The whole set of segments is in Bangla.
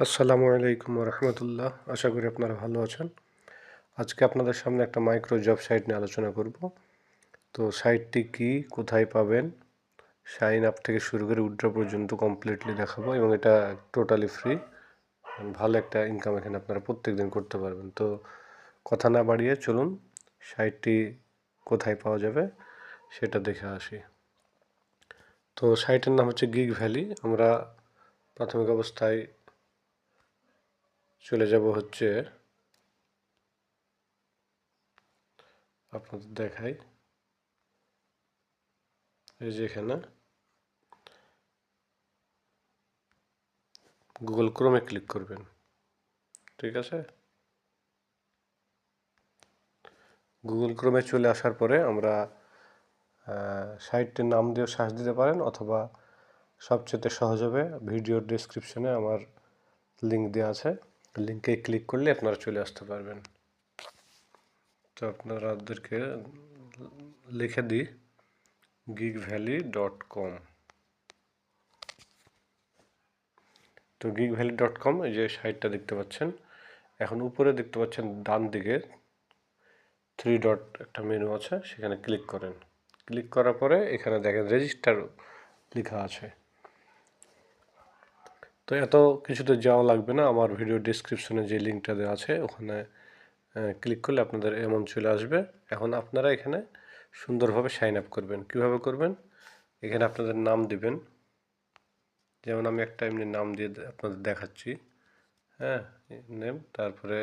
আসসালামু আলাইকুম রহমতুল্লাহ আশা করি আপনারা ভালো আছেন। আজকে আপনাদের সামনে একটা মাইক্রো জব সাইট নিয়ে আলোচনা করব। তো সাইটটি কি, কোথায় পাবেন? সাইন আপ থেকে শুরু করে উইড্রো পর্যন্ত কমপ্লিটলি দেখাবো এবং এটা টোটালি ফ্রি ভালো একটা ইনকাম এখানে আপনারা প্রত্যেক দিন করতে পারবেন। তো কথা না বাড়িয়ে চলুন, সাইটটি কোথায় পাওয়া যাবে সেটা দেখে আসি। তো সাইটের নাম হচ্ছে গিগ ভ্যালি আমরা প্রাথমিক অবস্থায় চলে যাব হচ্ছে আপনাদের দেখাই। এই যে এখানে গুগল ক্রোমে ক্লিক করবেন। ঠিক আছে? গুগল ক্রোমে চলে আসার পরে আমরা সাইটটির নাম দিয়েও সার্চ দিতে পারেন অথবা সবচেয়ে সহজ হবে, ভিডিওর ডিসক্রিপশনে আমার লিঙ্ক দেওয়া আছে। লিঙ্কে ক্লিক করলে আপনারা চলে আসতে পারবেন তো আপনারাদেরকে লিখে দিই গিগ ভ্যালি ডট কম তো গিগ ভ্যালি ডট কম এই যে সাইটটা দেখতে পাচ্ছেন, এখন উপরে দেখতে পাচ্ছেন ডান দিকে থ্রি ডট একটা মেনু আছে, সেখানে ক্লিক করেন। ক্লিক করার পরে এখানে দেখেন রেজিস্টার লেখা আছে। তো এত কিছুতে যাওয়া লাগবে না। আমার ভিডিও ডিসক্রিপশনে যে লিঙ্কটা দেওয়া আছে, ওখানে ক্লিক করলে আপনাদের এমন চলে আসবে। এখন আপনারা এখানে সুন্দরভাবে সাইন আপ করবেন। কীভাবে করবেন? এখানে আপনাদের নাম দিবেন। যেমন আমি একটা এমনি নাম দিয়ে আপনাদের দেখাচ্ছি। হ্যাঁ নেম তারপরে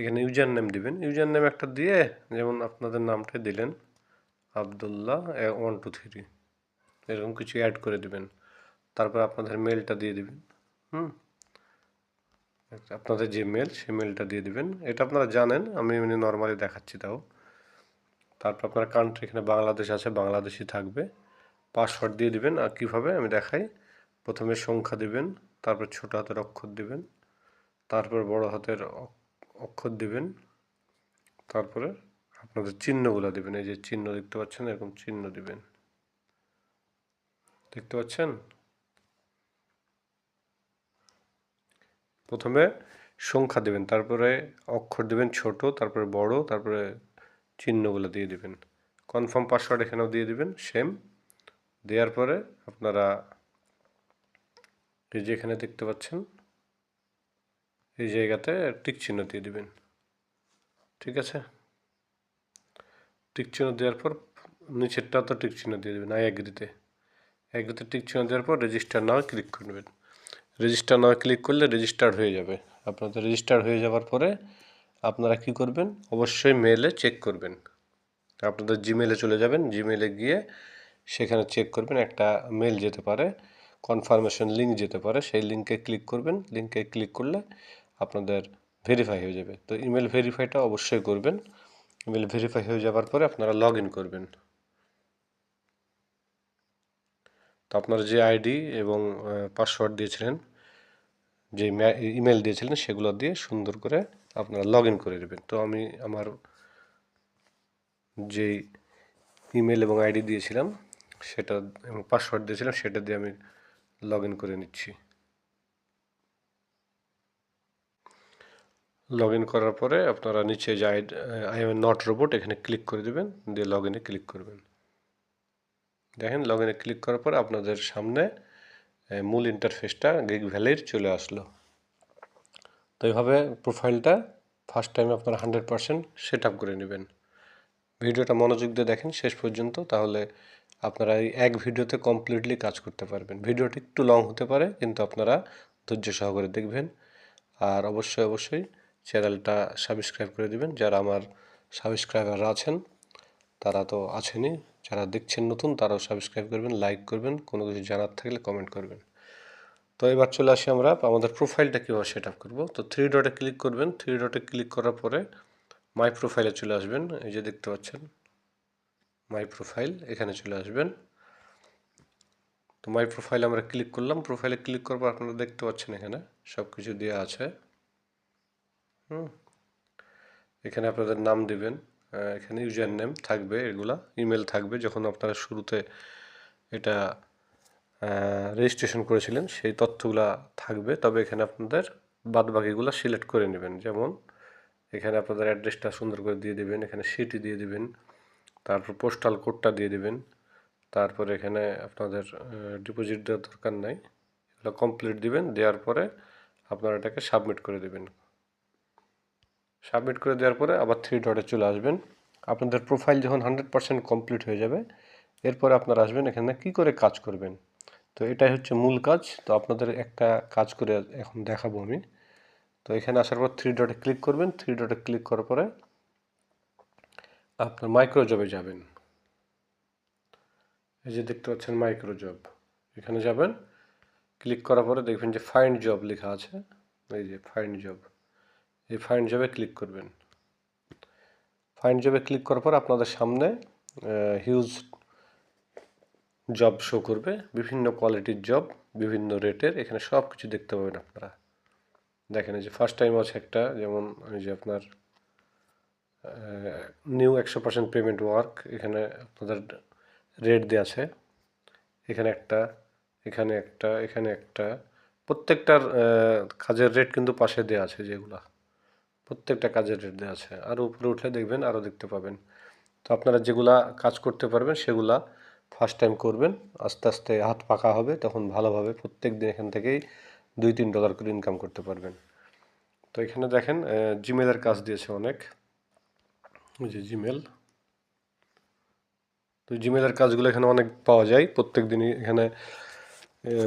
এখানে ইউজার নেম দিবেন। ইউজার নেম একটা দিয়ে যেমন আপনাদের নামটা দিলেন, আবদুল্লাহ ওয়ান টু থ্রি এরকম কিছু অ্যাড করে দিবেন। তারপর আপনাদের মেলটা দিয়ে দিবেন। হুম? আপনাদের যে মেল সেই মেলটা দিয়ে দেবেন। এটা আপনারা জানেন, আমি এমনি নর্মালি দেখাচ্ছি তাও। তারপর আপনার কান্ট্রি এখানে বাংলাদেশ আছে বাংলাদেশি থাকবে। পাসওয়ার্ড দিয়ে দিবেন, আর কীভাবে আমি দেখাই। প্রথমে সংখ্যা দিবেন, তারপর ছোট হাতের অক্ষর দিবেন, তারপর বড় হাতের অক্ষর দিবেন, তারপরে আপনাদের চিহ্নগুলো দিবেন। এই যে চিহ্ন দেখতে পাচ্ছেন, এরকম চিহ্ন দিবেন। দেখতে পাচ্ছেন? প্রথমে সংখ্যা দেবেন, তারপরে অক্ষর দেবেন ছোট, তারপরে বড়, তারপরে চিহ্নগুলো দিয়ে দিবেন। কনফার্ম পাসওয়ার্ড এখানেও দিয়ে দিবেন, সেম। দেওয়ার পরে আপনারা এই যে এখানে দেখতে পাচ্ছেন, এই জায়গাতে টিক চিহ্ন দিয়ে দিবেন। ঠিক আছে? টিক চিহ্ন দেওয়ার পর নিচেরটা তো টিক চিহ্ন দিয়ে দেবেন, আই অ্যাগ্রিতে অ্যাগ্রিতে টিক চিহ্ন দেওয়ার পর রেজিস্টার নাও ক্লিক করবেন রেজিস্টার না ক্লিক করলে রেজিস্টার্ড হয়ে যাবে। আপনাদের রেজিস্টার হয়ে যাওয়ার পরে আপনারা কি করবেন? অবশ্যই মেলে চেক করবেন। আপনাদের জিমেলে চলে যাবেন। জিমেলে গিয়ে সেখানে চেক করবেন। একটা মেল যেতে পারে কনফার্মেশন লিঙ্ক যেতে পারে, সেই লিঙ্কে ক্লিক করবেন। লিঙ্কে ক্লিক করলে আপনাদের ভেরিফাই হয়ে যাবে। তো ইমেল ভেরিফাইটা অবশ্যই করবেন। ইমেল ভেরিফাই হয়ে যাওয়ার পরে আপনারা লগ করবেন। তো আপনার যে আইডি এবং পাসওয়ার্ড দিয়েছিলেন, যে ইমেল দিয়েছিলেন, সেগুলো দিয়ে সুন্দর করে আপনারা লগ ইন করে দেবেন তো আমি আমার যেই ইমেল এবং আইডি দিয়েছিলাম, সেটা, এবং পাসওয়ার্ড দিয়েছিলাম, সেটা দিয়ে আমি লগ ইন করে নিচ্ছি। লগ ইন করার পরে আপনারা নিচে যে আই এম নট রোবট এখানে ক্লিক করে দেবেন, দিয়ে লগ ইনে ক্লিক করবেন। দেখেন লগ ইনে ক্লিক করার পর আপনাদের সামনে মূল ইন্টারফেসটা গিগ ভ্যালির চলে আসলো। তো এইভাবে প্রোফাইলটা ফার্স্ট টাইম আপনারা হান্ড্রেড পারসেন্ট সেট আপ করে নেবেন। ভিডিওটা মনোযোগ দিয়ে দেখেন শেষ পর্যন্ত, তাহলে আপনারা এই এক ভিডিওতে কমপ্লিটলি কাজ করতে পারবেন। ভিডিওটি একটু লং হতে পারে, কিন্তু আপনারা ধৈর্য সহকারে দেখবেন। আর অবশ্যই অবশ্যই চ্যানেলটা সাবস্ক্রাইব করে দিবেন। যারা আমার সাবস্ক্রাইবার আছেন, তারা তো আছেনই। যারা দেখছেন নতুন, তারাও সাবস্ক্রাইব করবেন লাইক করবেন, কোনো কিছু জানার থাকলে কমেন্ট করবেন। তো এবার চলে আসি আমরা, আমাদের প্রোফাইলটা কীভাবে সেট আপ করব? তো থ্রি ডটে ক্লিক করবেন থ্রি ডটে ক্লিক করার পরে মাই প্রোফাইলে চলে আসবেন, এই যে দেখতে পাচ্ছেন মাই প্রোফাইল এখানে চলে আসবেন। তো মাই প্রোফাইলে আমরা ক্লিক করলাম প্রোফাইলে ক্লিক করব আপনারা দেখতে পাচ্ছেন এখানে সব কিছু দেওয়া আছে। হুম, এখানে আপনাদের নাম দিবেন। এখানে ইউজার নেম থাকবে, এগুলা, ইমেল থাকবে। যখন আপনারা শুরুতে এটা রেজিস্ট্রেশন করেছিলেন, সেই তথ্যগুলো থাকবে। তবে এখানে আপনাদের বাদবাকিগুলো সিলেক্ট করে নেবেন। যেমন, এখানে আপনাদের অ্যাড্রেসটা সুন্দর করে দিয়ে দেবেন, এখানে সিটি দিয়ে দেবেন, তারপর পোস্টাল কোডটা দিয়ে দেবেন, তারপর এখানে আপনাদের ডিপোজিট দেওয়ার দরকার নাই। এগুলো কমপ্লিট দিবেন, দেওয়ার পরে আপনারা এটাকে সাবমিট করে দেবেন। সাবমিট করে দেওয়ার পরে আবার থ্রি ডটে চলে আসবেন। আপনাদের প্রোফাইল যখন হান্ড্রেড পার্সেন্ট কমপ্লিট হয়ে যাবে, এরপরে আপনারা আসবেন এখানে কি করে কাজ করবেন। তো এটাই হচ্ছে মূল কাজ। তো আপনাদের একটা কাজ করে এখন দেখাবো আমি। তো এখানে আসার পর থ্রি ডটে ক্লিক করবেন। থ্রি ডটে ক্লিক করার পরে আপনার মাইক্রো জবে যাবেন। এই যে দেখতে পাচ্ছেন মাইক্রো জব এখানে যাবেন। ক্লিক করার পরে দেখবেন যে ফাইন্ড জব লেখা আছে। এই যে ফাইন্ড জব এই ফাইন্ড জবে ক্লিক করবেন। ফাইন্ড জবে ক্লিক করার পর আপনাদের সামনে হিউজ জব শো করবে, বিভিন্ন কোয়ালিটির জব বিভিন্ন রেটের এখানে সব কিছু দেখতে পাবেন আপনারা। দেখেন এই যে ফার্স্ট টাইম আছে একটা, যেমন এই যে আপনার নিউ একশো পার্সেন্ট পেমেন্ট ওয়ার্ক এখানে আপনাদের রেট দেওয়া আছে। এখানে একটা এখানে একটা এখানে একটা। প্রত্যেকটার কাজের রেট কিন্তু পাশে দেওয়া আছে যেগুলা। প্রত্যেকটা কাজের রেট দেওয়া আছে। আর উপরে উঠলে দেখবেন আরও দেখতে পাবেন। তো আপনারা যেগুলা কাজ করতে পারবেন, সেগুলা ফার্স্ট টাইম করবেন। আস্তে আস্তে হাত পাকা হবে, তখন ভালোভাবে প্রত্যেক দিন এখান থেকেই দুই, তিন ডলার করে ইনকাম করতে পারবেন। তো এখানে দেখেন জিমেলের কাজ দিয়েছে অনেক। যে জিমেল তো জিমেলের কাজগুলো এখানে অনেক পাওয়া যায়। প্রত্যেক দিনই এখানে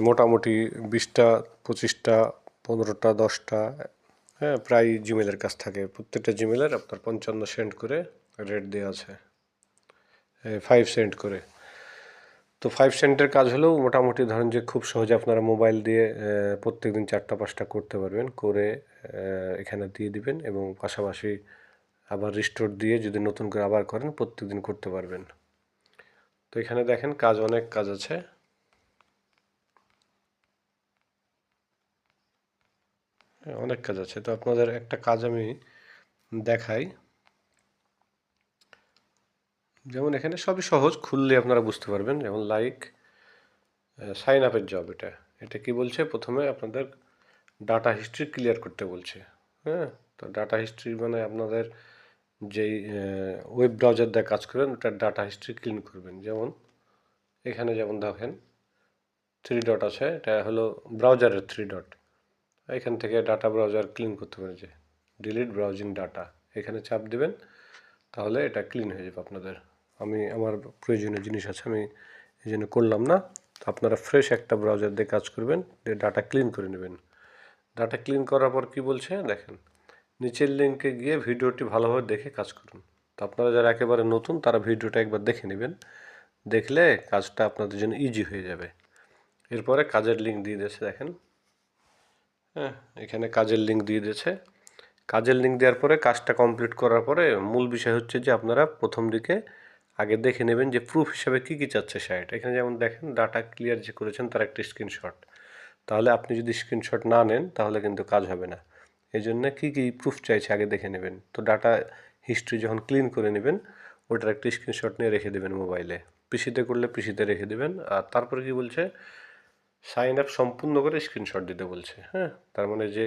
মোটামুটি বিশটা, পঁচিশটা, পনেরোটা, দশটা হ্যাঁ প্রায় জিমেলের কাজ থাকে। প্রত্যেকটা জিমেলের আপনার পঞ্চান্ন সেন্ট করে রেট দেওয়া আছে। ফাইভ সেন্ট করে। তো ফাইভ সেন্টের কাজ হলেও মোটামুটি ধরেন যে খুব সহজে আপনারা মোবাইল দিয়ে প্রত্যেক দিন চারটা, পাঁচটা করতে পারবেন। করে এখানে দিয়ে দিবেন এবং পাশাপাশি আবার রিস্টোর দিয়ে যদি নতুন করে আবার করেন প্রত্যেক দিন করতে পারবেন। তো এখানে দেখেন কাজ অনেক কাজ আছে। অনেক কাজ আছে। তো আপনাদের একটা কাজ আমি দেখাই। যেমন এখানে সবই সহজ, খুললে আপনারা বুঝতে পারবেন। যেমন লাইক সাইন আপের জব এটা। এটা কি বলছে? প্রথমে আপনাদের ডাটা হিস্ট্রি ক্লিয়ার করতে বলছে। হ্যাঁ তো ডাটা হিস্ট্রি মানে আপনাদের যেই ওয়েব ব্রাউজার দিয়ে কাজ করবেন ওটার ডাটা হিস্ট্রি ক্লিন করবেন। যেমন এখানে যেমন দেখেন থ্রি ডট আছে। এটা হলো ব্রাউজারের থ্রি ডট এখান থেকে ডাটা ব্রাউজার ক্লিন করতে পারে যে ডিলিট ব্রাউজিং ডাটা এখানে চাপ দেবেন, তাহলে এটা ক্লিন হয়ে যাবে আপনাদের। আমি, আমার প্রয়োজনীয় জিনিস আছে, আমি এই জন্য করলাম না। তো আপনারা ফ্রেশ একটা ব্রাউজার দিয়ে কাজ করবেন, দিয়ে ডাটা ক্লিন করে নেবেন। ডাটা ক্লিন করার পর কি বলছে, দেখেন, নিচের লিঙ্কে গিয়ে ভিডিওটি ভালোভাবে দেখে কাজ করুন। তো আপনারা যারা একেবারে নতুন, তারা ভিডিওটা একবার দেখে নেবেন। দেখলে কাজটা আপনাদের জন্য ইজি হয়ে যাবে। এরপরে কাজের লিঙ্ক দিয়ে দিয়েছে, দেখেন। হ্যাঁ এখানে কাজের লিঙ্ক দিয়ে দিয়েছে। কাজের লিঙ্ক দেওয়ার পরে কাজটা কমপ্লিট করার পরে মূল বিষয় হচ্ছে যে আপনারা প্রথম দিকে আগে দেখে নেবেন যে প্রুফ হিসাবে কী কী চাচ্ছে সাইট এখানে যেমন দেখেন ডাটা ক্লিয়ার যে করেছেন তার একটা স্ক্রিনশট তাহলে আপনি যদি স্ক্রিনশট না নেন, তাহলে কিন্তু কাজ হবে না। এই জন্য কী কী প্রুফ চাইছে আগে দেখে নেবেন। তো ডাটা হিস্ট্রি যখন ক্লিন করে নেবেন, ওটার একটা স্ক্রিনশট নিয়ে রেখে দেবেন মোবাইলে পিসিতে করলে পিসিতে রেখে দেবেন। আর তারপরে কি বলছে? সাইন আপ সম্পূর্ণ করে স্ক্রিনশট দিতে বলছে হ্যাঁ? তার মানে যে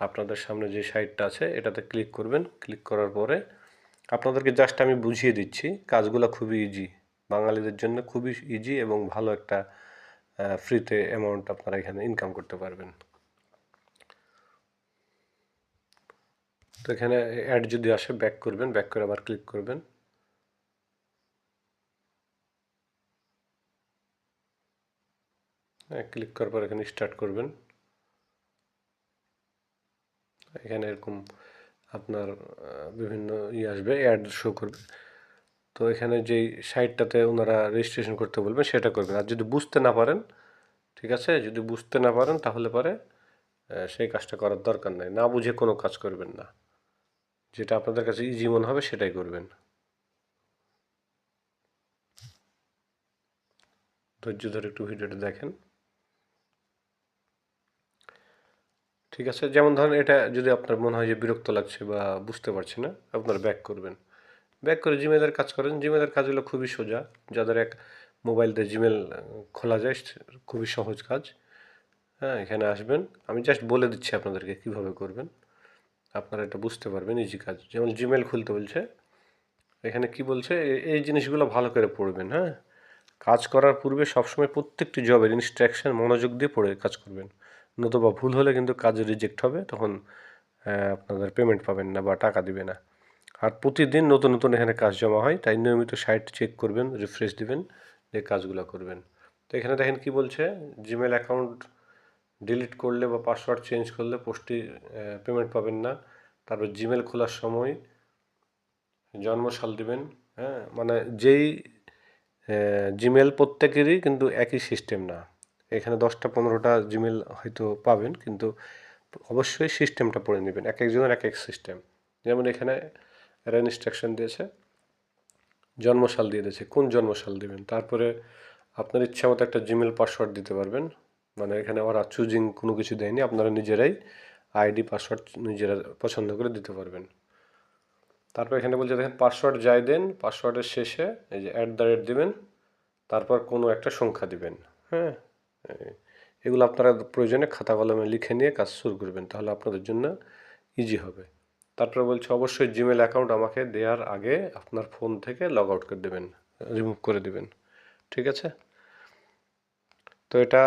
আপনাদের সামনে যে সাইটটা আছে, এটাতে ক্লিক করবেন। ক্লিক করার পরে আপনাদেরকে জাস্ট আমি বুঝিয়ে দিচ্ছি, কাজগুলো খুবই ইজি বাঙালিদের জন্য খুবই ইজি এবং ভালো একটা ফ্রিতে অ্যামাউন্ট আপনারা এখানে ইনকাম করতে পারবেন। তো এখানে অ্যাড যদি আসে ব্যাক করবেন ব্যাক করে আবার ক্লিক করবেন। ক্লিক করার পর এখানে স্টার্ট করবেন। এখানে এরকম আপনার বিভিন্ন ইয়ে আসবে অ্যাড শো করবে। তো এখানে যেই সাইটটাতে ওনারা রেজিস্ট্রেশন করতে বলবেন, সেটা করবেন। আর যদি বুঝতে না পারেন, ঠিক আছে, যদি বুঝতে না পারেন, তাহলে পরে সেই কাজটা করার দরকার নাই। না বুঝে কোনো কাজ করবেন না। যেটা আপনাদের কাছে ইজি মনে হবে, সেটাই করবেন। ধৈর্য ধরে একটু ভিডিওটা দেখেন। ঠিক আছে? যেমন ধরেন এটা যদি আপনার মনে হয় যে বিরক্ত লাগছে বা বুঝতে পারছি না, আপনার ব্যাক করবেন। ব্যাক করে জিমেলের কাজ করেন। জিমেলের কাজগুলো খুবই সোজা। যাদের এক মোবাইল দিয়ে জিমেল খোলা যায় খুবই সহজ কাজ। হ্যাঁ এখানে আসবেন। আমি জাস্ট বলে দিচ্ছি আপনাদেরকে কীভাবে করবেন। আপনারা এটা বুঝতে পারবেন ইজি কাজ। যেমন জিমেল খুলতে বলছে, এখানে কি বলছে? এই জিনিসগুলো ভালো করে পড়বেন হ্যাঁ? কাজ করার পূর্বে সবসময় প্রত্যেকটি জবের ইনস্ট্রাকশন মনোযোগ দিয়ে পড়ে কাজ করবেন। নতুবা ভুল হলে কিন্তু কাজ রিজেক্ট হবে, তখন আপনাদের পেমেন্ট পাবেন না বা টাকা দিবে না। আর প্রতিদিন নতুন নতুন এখানে কাজ জমা হয়, তাই নিয়মিত সাইট চেক করবেন রিফ্রেশ দিবেন যে কাজগুলো করবেন। তো এখানে দেখেন কি বলছে জিমেল অ্যাকাউন্ট ডিলিট করলে বা পাসওয়ার্ড চেঞ্জ করলে পোস্টটি পেমেন্ট পাবেন না। তারপর জিমেল খোলার সময় জন্মসাল দিবেন হ্যাঁ? মানে যেই জিমেল প্রত্যেকেরই কিন্তু একই সিস্টেম না। এখানে দশটা পনেরোটা জিমেল হয়তো পাবেন, কিন্তু অবশ্যই সিস্টেমটা পড়ে নেবেন, এক একজনের এক এক সিস্টেম যেমন এখানে এরা ইনস্ট্রাকশন দিয়েছে, জন্মসাল দিয়ে দিয়েছে, কোন জন্মসাল দিবেন? তারপরে আপনার ইচ্ছা মতো একটা জিমেল পাসওয়ার্ড দিতে পারবেন মানে এখানে ওরা চুজিং কোনো কিছু দেয়নি, আপনারা নিজেরাই আইডি পাসওয়ার্ড নিজেরা পছন্দ করে দিতে পারবেন। তারপর এখানে বলছে, দেখেন পাসওয়ার্ড যাই দেন পাসওয়ার্ডের শেষে এই যে অ্যাট দ্য রেট দেবেন, তারপর কোনো একটা সংখ্যা দিবেন হ্যাঁ? এগুলো আপনারা প্রয়োজনে খাতা কলমে লিখে নিয়ে কাজ শুরু করবেন, তাহলে আপনাদের জন্য ইজি হবে। তারপরে বলছে, অবশ্যই জিমেল অ্যাকাউন্ট আমাকে দেওয়ার আগে আপনার ফোন থেকে লগ আউট করে দেবেন রিমুভ করে দেবেন, ঠিক আছে? তো এটা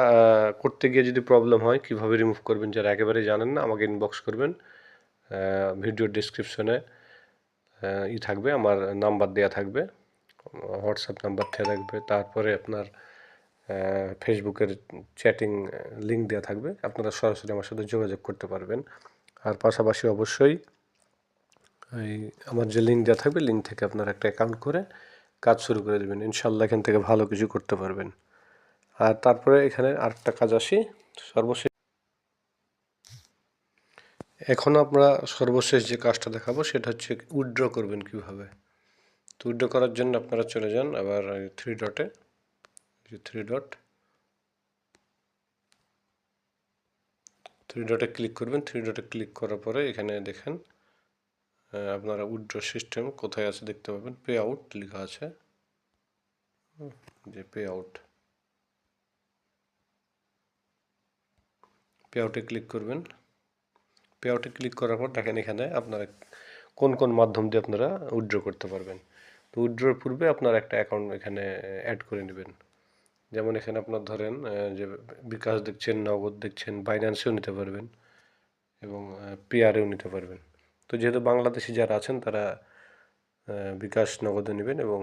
করতে গিয়ে যদি প্রবলেম হয়, কীভাবে রিমুভ করবেন যারা একেবারেই জানেন না, আমাকে ইনবক্স করবেন ভিডিও ডিসক্রিপশনে ই থাকবে, আমার নাম্বার দেওয়া থাকবে হোয়াটসঅ্যাপ নাম্বার দেওয়া থাকবে, তারপরে আপনার ফেসবুকের চ্যাটিং লিঙ্ক দেওয়া থাকবে। আপনারা সরাসরি আমার সাথে যোগাযোগ করতে পারবেন। আর পাশাপাশি অবশ্যই এই আমার যে লিঙ্ক দেওয়া থাকবে লিঙ্ক থেকে আপনারা একটা অ্যাকাউন্ট করে কাজ শুরু করে দেবেন। ইনশাল্লাহ এখান থেকে ভালো কিছু করতে পারবেন। আর তারপরে এখানে আরেকটা কাজ আসি, সর্বশেষ। এখন আমরা সর্বশেষ যে কাজটা দেখাবো, সেটা হচ্ছে উইথড্র করবেন কীভাবে। তো উইথড্র করার জন্য আপনারা চলে যান, আবার থ্রি ডটে থ্রি ডট থ্রি ডটে ক্লিক করবেন। থ্রি ডটে ক্লিক করার পরে এখানে দেখেন আপনারা উইথড্র সিস্টেম কোথায় আছে দেখতে পাবেন। পে আউট লেখা আছে। যে পে আউট পে আউটে ক্লিক করবেন। পে আউটে ক্লিক করার পর দেখেন এখানে আপনারা কোন কোন মাধ্যম দিয়ে আপনারা উইথড্র করতে পারবেন। তো উইথড্রর পূর্বে আপনার একটা অ্যাকাউন্ট এখানে অ্যাড করে নেবেন। যেমন এখানে আপনার ধরেন যে বিকাশ দেখছেন, নগদ দেখছেন বাইন্যান্সেও নিতে পারবেন এবং পিআরেও নিতে পারবেন। তো যেহেতু বাংলাদেশি যারা আছেন, তারা বিকাশ নগদে নেবেন এবং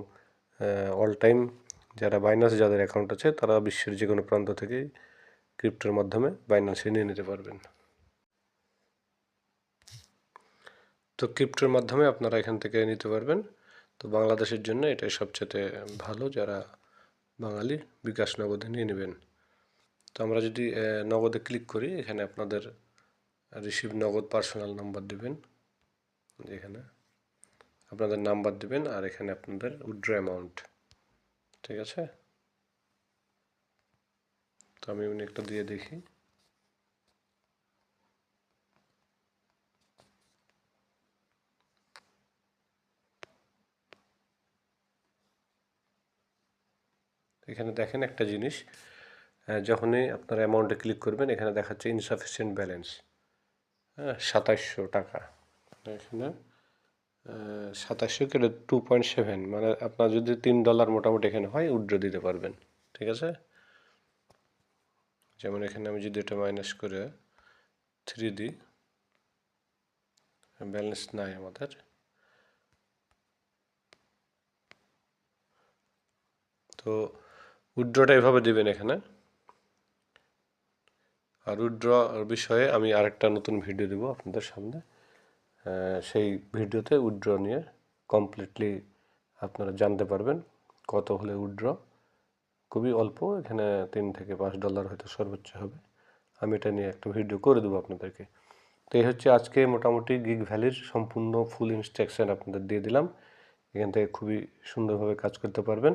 অল টাইম যারা বাইন্যান্স যাদের অ্যাকাউন্ট আছে, তারা বিশ্বের যে কোনো প্রান্ত থেকেই ক্রিপ্টোর মাধ্যমে বাইন্যান্সে নিয়ে নিতে পারবেন। তো ক্রিপ্টোর মাধ্যমে আপনারা এখান থেকে নিতে পারবেন। তো বাংলাদেশের জন্য এটাই সবচেয়ে ভালো, যারা বাঙালি বিকাশ নগদে নিয়ে নেবেন। তো আমরা যদি নগদে ক্লিক করি, এখানে আপনাদের রিসিভ নগদ পার্সোনাল নাম্বার দেবেন। এখানে আপনাদের নাম্বার দেবেন আর এখানে আপনাদের উইথড্র অ্যামাউন্ট ঠিক আছে? তো আমি একটা দিয়ে দেখি। এখানে দেখেন একটা জিনিস যখনই আপনার অ্যামাউন্টে ক্লিক করবেন, এখানে দেখাচ্ছে ইনসাফিসিয়েন্ট ব্যালেন্স হ্যাঁ সাতাশশো টাকা। এখানে সাতাশশো কেটে টু পয়েন্ট সেভেন মানে আপনার যদি তিন ডলার মোটামুটি এখানে হয়, উইথড্র দিতে পারবেন, ঠিক আছে? যেমন এখানে আমি যদি এটা মাইনাস করে থ্রি দিই ব্যালেন্স নাই আমাদের। তো উইথড্রটা এভাবে দিবেন এখানে। আর উইথড্র বিষয়ে আমি আরেকটা নতুন ভিডিও দেবো আপনাদের সামনে। সেই ভিডিওতে উইথড্র নিয়ে কমপ্লিটলি আপনারা জানতে পারবেন কত হলে উইথড্র খুবই অল্প, এখানে তিন থেকে পাঁচ ডলার হয়তো সর্বোচ্চ হবে। আমি এটা নিয়ে একটা ভিডিও করে দেবো আপনাদেরকে। তো এই হচ্ছে আজকে মোটামুটি গিগ ভ্যালির সম্পূর্ণ ফুল ইনস্ট্রাকশন আপনাদের দিয়ে দিলাম। এখান থেকে খুবই সুন্দরভাবে কাজ করতে পারবেন।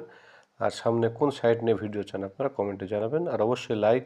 আর সামনে কোন সাইড নিয়ে ভিডিও চান আপনারা কমেন্টে জানাবেন। আর অবশ্যই লাইক